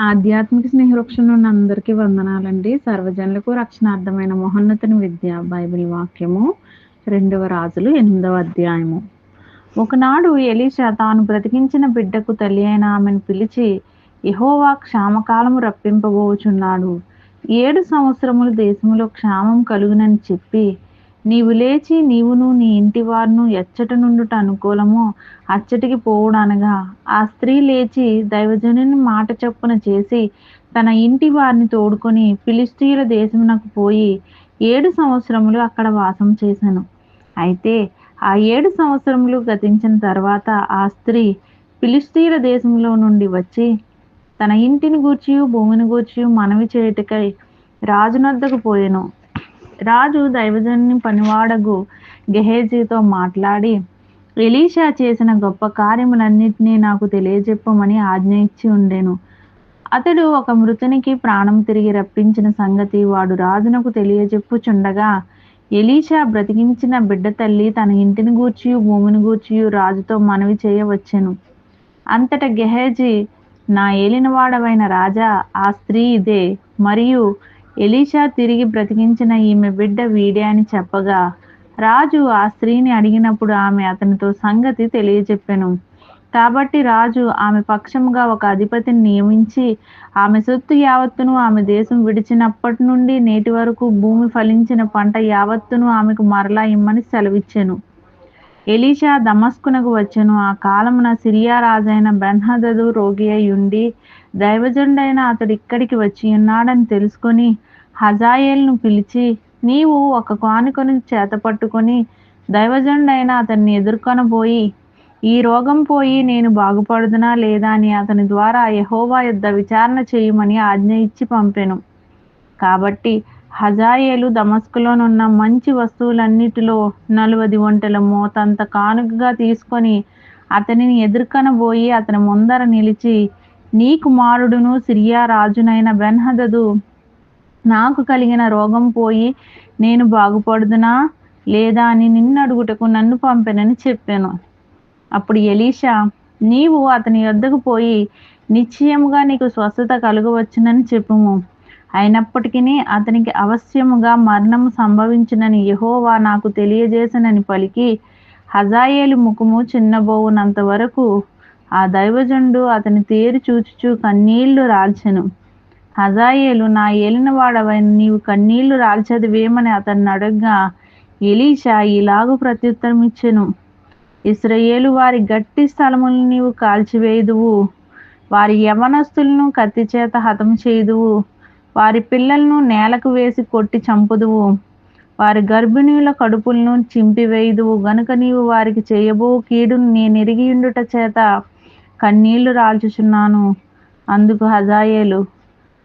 ఆధ్యాత్మిక స్నేహవృక్షం ఉన్న అందరికీ వందనాలండి. సర్వజనులకు రక్షణార్థమైన మహోన్నతుని విద్య బైబిల్ వాక్యము రెండవ రాజులు ఎనిమిదవ అధ్యాయము. ఒకనాడు ఎలీషా తాను బ్రతికించిన బిడ్డకు తల్లి అయిన ఆమెను పిలిచి ఇహోవా క్షామకాలము రప్పింపబోచున్నాడు. ఏడు సంవత్సరములు దేశంలో క్షామం కలుగునని చెప్పి నీవు లేచి నీవును నీ ఇంటివారును ఎచ్చట నుండుట అనుకూలమో అచ్చటికి పోవుడనగా. ఆ స్త్రీ లేచి దైవజనుని మాట చొప్పున చేసి తన ఇంటి వారిని తోడుకొని ఫిలిష్తీయుల దేశమునకు పోయి ఏడు సంవత్సరములు అక్కడ వాసం చేశాను అయితే ఆ ఏడు సంవత్సరములు గతించిన తర్వాత ఆ స్త్రీ ఫిలిష్తీయుల దేశంలో నుండి వచ్చి తన ఇంటిని గూర్చి భూమిని గూర్చి మనవి చేయుటకై రాజునొద్దకు పోయాను. రాజు దైవజనుని పనివాడగు గెహేజీతో మాట్లాడి ఎలీషా చేసిన గొప్ప కార్యములన్నిటినీ నాకు తెలియజెప్పమని ఆజ్ఞ ఇచ్చి ఉండెను. అతడు ఒక మృతునికి ప్రాణం తిరిగి రప్పించిన సంగతి వాడు రాజునకు తెలియజెప్పుచుండగా ఎలీషా బ్రతికించిన బిడ్డ తల్లి తన ఇంటిని గూర్చియు భూమిని గూర్చియు రాజుతో మనవి చేయవచ్చెను. అంతట గెహేజీ నా ఏలినవాడవైన రాజా ఆ స్త్రీ ఇదే మరియు ఎలీషా తిరిగి బ్రతికించిన ఈమె బిడ్డ వీడే అని చెప్పగా రాజు ఆ స్త్రీని అడిగినప్పుడు ఆమె అతనితో సంగతి తెలియజెప్పెను. కాబట్టి రాజు ఆమె పక్షముగా ఒక అధిపతిని నియమించి ఆమె సొత్తు యావత్తును ఆమె దేశం విడిచినప్పటి నుండి నేటి వరకు భూమి ఫలించిన పంట యావత్తును ఆమెకు మరలా ఇమ్మని సెలవిచ్చెను. ఎలీషా దమస్కునకు వచ్చెను. ఆ కాలమున సిరియా రాజైన బెన్హదదు రోగి అయి ఉండి దైవజనుడైన అతడు ఇక్కడికి వచ్చి ఉన్నాడని తెలుసుకొని హజాయేల్ను పిలిచి నీవు ఒక కానుకను చేతపట్టుకొని దైవజనుడైన అతన్ని ఎదుర్కొనబోయి ఈ రోగం పోయి నేను బాగుపడుదునా లేదా అని అతని ద్వారా యహోవా యుద్ధ విచారణ చేయమని ఆజ్ఞ ఇచ్చి పంపెను. కాబట్టి హజాయేలు దమస్కులోనున్న మంచి వస్తువులన్నిటిలో నలువది ఒంటెల మోతంత కానుకగా తీసుకొని అతనిని ఎదుర్కొనబోయి అతని ముందర నిలిచి నీ కుమారుడును సిరియా రాజునైన బెన్హదదు. నాకు కలిగిన రోగం పోయి నేను బాగుపడుదునా? లేదా అని నిన్నడుగుటకు నన్ను పంపెనని చెప్పాను. అప్పుడు ఎలీషా నీవు అతని యొద్దకు పోయి నిశ్చయముగా నీకు స్వస్థత కలుగవచ్చునని చెప్పుము. అయినప్పటికీ అతనికి అవశ్యముగా మరణం సంభవించునని యహోవా నాకు తెలియజేసినని పలికి హజాయేలు ముఖము చిన్నబోవునంత వరకు ఆ దైవజనుడు అతని తేరు చూచుచూ కన్నీళ్ళు రాల్చెను. హజాయేలు నా ఏలినవాడవైన నీవు కన్నీళ్ళు రాల్చదివేమని అతన్ని అడగ్గా ఎలీషా ఇలాగు ప్రత్యుత్తరం ఇచ్చెను ఇస్రయేలు వారి గట్టి స్థలములను నీవు కాల్చివేయుదువు. వారి యవనస్తులను కత్తి చేత హతం చేయుదువు. వారి పిల్లలను నేలకు వేసి కొట్టి చంపుదువు. వారి గర్భిణీల కడుపులను చింపివేయుదువు. గనుక నీవు వారికి చేయబో కీడును నేనెరిగియుండుట చేత కన్నీళ్ళు రాల్చుచున్నాను. అందుకు హజాయేలు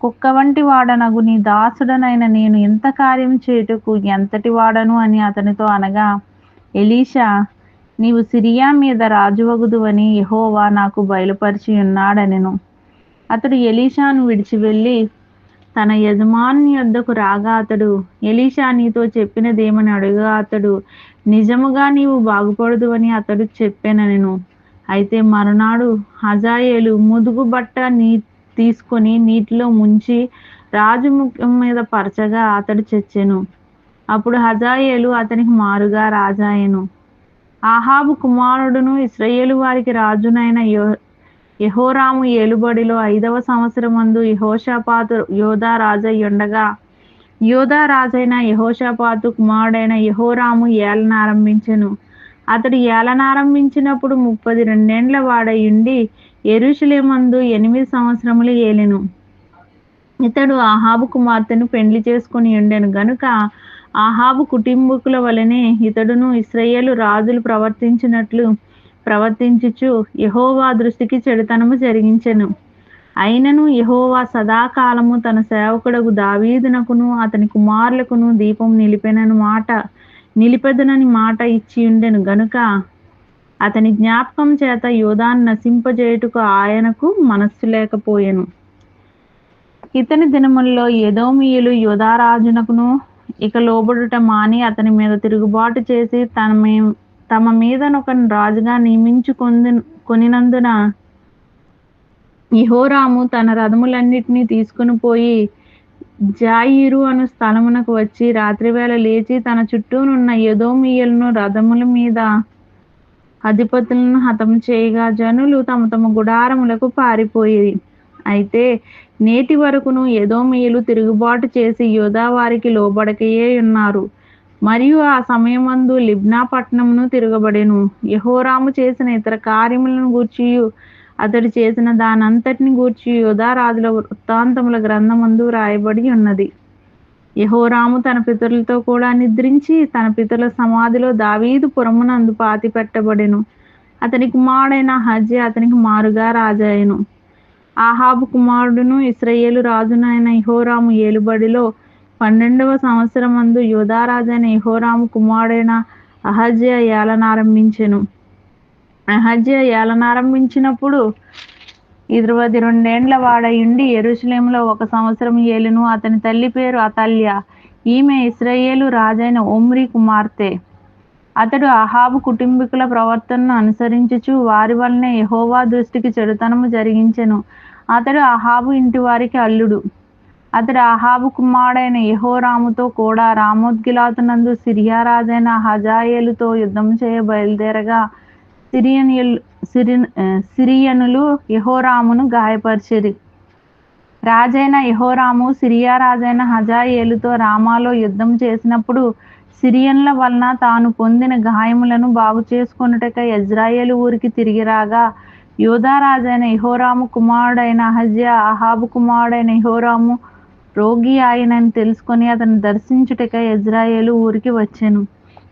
కుక్క వంటి వాడనగు నీ దాసుడనైన నేను ఇంత కార్యం చేయుటకు ఎంతటి వాడను అని అతనితో అనగా ఎలీషా నీవు సిరియా మీద రాజువగుదువని యహోవా నాకు బయలుపరిచి ఉన్నాడనెను అతడు ఎలీషాను విడిచి వెళ్ళి తన యజమాని యొద్దకు రాగా అతడు ఎలీషా నీతో చెప్పినదేమని అడుగా అతడు నిజముగా నీవు బాగుపడదు అని అతడు చెప్పెననెను అయితే మరునాడు హజాయేలు ముదుగు బట్ట నీ తీసుకొని నీటిలో ముంచి రాజు ముఖం మీద పరచగా అతడు చచ్చెను. అప్పుడు హజాయేలు అతనికి మారుగా రాజాయెను. ఆహాబు కుమారుడును ఇస్రయేలు వారికి రాజునైన యహోరాము ఏలుబడిలో ఐదవ సంవత్సరమందు యహోషాపాతు యోధా రాజయ్యుండగా యోధా రాజైన యహోషాపాతు కుమారుడైన యహోరాము ఏలనారంభించెను అతడు ఏలనారంభించినప్పుడు ముప్పది రెండేండ్ల వాడయుండి ఎరుషులేమందు ఎనిమిది సంవత్సరములు ఏలెను. ఇతడు ఆహాబు కుమార్తెను పెండ్లి చేసుకుని ఉండెను. గనుక ఆహాబు కుటుంబకుల వలనే ఇతడును ఇస్రయేలు రాజులు ప్రవర్తించినట్లు ప్రవర్తించుచు యహోవా దృష్టికి చెడుతనము జరిగించెను. అయినను యహోవా సదాకాలము తన సేవకుడకు దావీదునకును అతని కుమారులకును దీపం నిలిపెనను మాట నిలిపెదనని మాట ఇచ్చి ఉండెను గనుక అతని జ్ఞాపకం చేత యోధాన్ని నశింపజేయుటకు ఆయనకు మనస్సు లేకపోయెను. ఇతని దినముల్లో యదోమియులు యోధారాజునకును ఇక లోబడుట మాని అతని మీద తిరుగుబాటు చేసి తన తమ మీదనొకని రాజుగా నియమించుకొంది కొనినందున ఇహోరాము తన రథములన్నిటినీ తీసుకుని పోయి జాయిరు అను స్థలమునకు వచ్చి రాత్రివేళ లేచి తన చుట్టూనున్న యదోమియలను రథముల మీద అధిపతులను హతం చేయగా జనులు తమ తమ గుడారములకు పారిపోయేది అయితే నేటి వరకును యదోమియలు తిరుగుబాటు చేసి యోధా వారికి లోబడకయే ఉన్నారు. మరియు ఆ సమయమందు లిబ్నా పట్టణమును తిరగబడెను. యహోరాము చేసిన ఇతర కార్యములను గూర్చియు అతడు చేసిన దానంతటిని గూర్చి యుధారాజుల వృత్తాంతముల గ్రంథమందు రాయబడి ఉన్నది. యహోరాము తన పితరులతో కూడా నిద్రించి తన పితరుల సమాధిలో దావీదు పురమునందు పాతి పెట్టబడెను అతని కుమారుడైన హజ్జే అతనికి మారుగా రాజాయను ఆహాబు కుమారుడును ఇస్రయేలు రాజునైన యహోరాము ఏలుబడిలో పన్నెండవ సంవత్సరమందు యోధారాజైన యహోరాము కుమారుడైన అహజ్య ఏలనారంభించెను. అహజ్య ఏలనారంభించినప్పుడు ఇరవై రెండేండ్ల వాడయుండి ఎరుషలేములో ఒక సంవత్సరం ఏలును అతని తల్లి పేరు అతల్య. ఈమె ఇస్రాయేలు రాజైన ఒమ్రి కుమార్తె. అతడు అహాబు కుటుంబీకుల ప్రవర్తనను అనుసరించుచు వారి వలనే యహోవా దృష్టికి చెడుతనము జరిగించెను. అతడు అహాబు ఇంటి వారికి అల్లుడు. అతడు అహాబు కుమారుడైన యహోరాముతో కూడా రామోద్గిలాతునందు సిరియా రాజైన హజాయేలుతో యుద్ధం చేయ బయలుదేరగా సిరియనులు సిరి సిరియనులు యహోరామును గాయపరిచిరి. రాజైన యహోరాము సిరియా రాజైన హజాయేలుతో రామాలో యుద్ధం చేసినప్పుడు సిరియన్ల వలన తాను పొందిన గాయములను బాగు చేసుకున్నటక ఇజ్రాయేలు ఊరికి తిరిగి రాగా యోధారాజైన యహోరాము కుమారుడైన అహజ్యా అహాబు కుమారుడైన యహోరాము రోగి ఆయనని తెలుసుకొని అతను దర్శించుటక ఇజ్రాయేలు ఊరికి వచ్చాను.